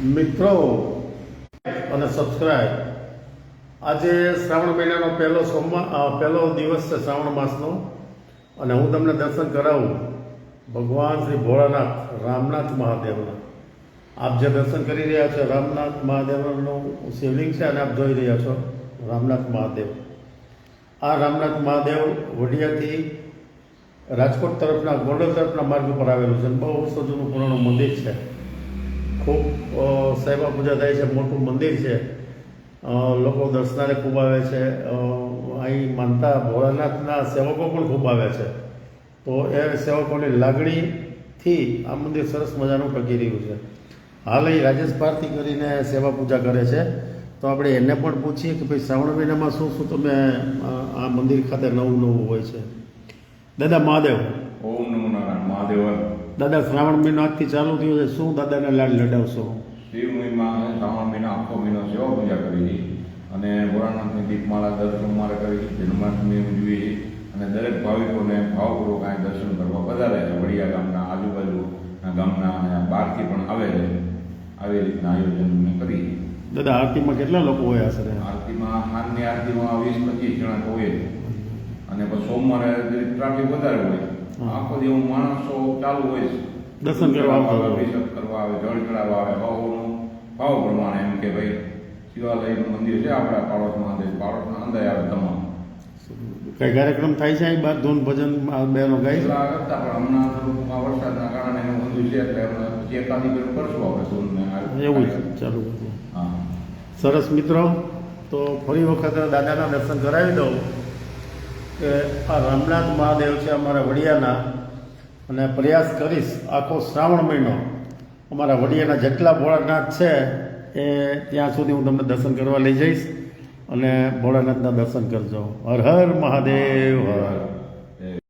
મિત્રો, અને સબસ્ક્રાઈબ આજે શ્રાવણ મહિનાનો પહેલો સોમવાર પહેલો દિવસ છે શ્રાવણ માસનો. અને હું તમને દર્શન કરાવું ભગવાન શ્રી ભોળાનાથ, રામનાથ મહાદેવના. આપ જે દર્શન કરી રહ્યા છો, રામનાથ મહાદેવનું શિવલિંગ છે અને આપ જોઈ રહ્યા છો રામનાથ મહાદેવ. આ રામનાથ મહાદેવ વડિયાથી રાજકોટ તરફના, ગોંડલ તરફના માર્ગ ઉપર આવેલું છે બહુ વર્ષો પુરાણું મંદિર છે. ખૂબ સાહેબા પૂજા થાય છે. મોટું મંદિર છે. લોકો દર્શનારે ખૂબ આવે છે. અહીં માનતા ભોળાનાથના સેવકો પણ ખૂબ આવે છે. તો એ સેવકોની લાગણીથી આ મંદિર સરસ મજાનું ટકી રહ્યું છે. હાલ અહીં રાજેશ ભારતી કરીને સેવા પૂજા કરે છે. તો આપણે એને પણ પૂછીએ કે ભાઈ શ્રાવણ મહિનામાં શું શું તમે આ મંદિર ખાતે નવું નવું હોય છે? દાદા મહાદેવ. ઓમ નમો નારાયણ. મહાદેવન. દાદા શ્રાવણ મહિનો આજથી ચાલુ થયો છે. શું દાદાને લાડ લડાવશો? શિવ મહિમા શ્રાવણ મહિનો આખો મહિનો સેવા પૂજા કરી અને ભોળાનાથની દીપમાળા દર સોમવારે કરી જન્માષ્ટમી ઉજવી અને દરેક ભાવિકોને ભાવપૂર્વક અહીં દર્શન કરવા વધારે છે. વડિયા ગામના આજુબાજુના ગામના અને બહારથી પણ આવે છે આવી રીતના આયોજન અમે કરી દાદા આરતીમાં કેટલા લોકો હોય આશરે? આરતીમાં હાલની આરતીમાં વીસ પચીસ જણા હોય. અને પછી સોમવારે ટ્રાફિક વધારે હોય. આખો હું માણસો ચાલુ હોય છે. દર્શન કરવા આવે કરવા આવે જળ ચડાવવા આવે ભાવોનું ભાવ પ્રમાણે એમ કે ભાઈ શિવાલયનું મંદિર છે આપણા પાડોશમાં પાડોશના અંદર આવે તમામ. કઈ કાર્યક્રમ થાય છે બાર ધૂન ભજન બહેનો ગાય? કરતા પણ હમણાં વરસાદના કારણે એનું બધું છે એટલે હમણાં પછી એકાદી બેન કરશું આપણે ધૂનને એવું છે. ચાલુ હા. સરસ મિત્રો. તો ફરી વખત દાદાના દર્શન કરાવી દઉં. કે આ રામનાથ મહાદેવ છે અમારા વડિયાના અને પ્રયાસ કરીશ આખો શ્રાવણ મહિનો અમારા વડિયાના જેટલા ભોળાનાથ છે એ ત્યાં સુધી હું તમને દર્શન કરવા લઈ જઈશ અને ભોળાનાથના દર્શન કરજો. હર હર મહાદેવ, હર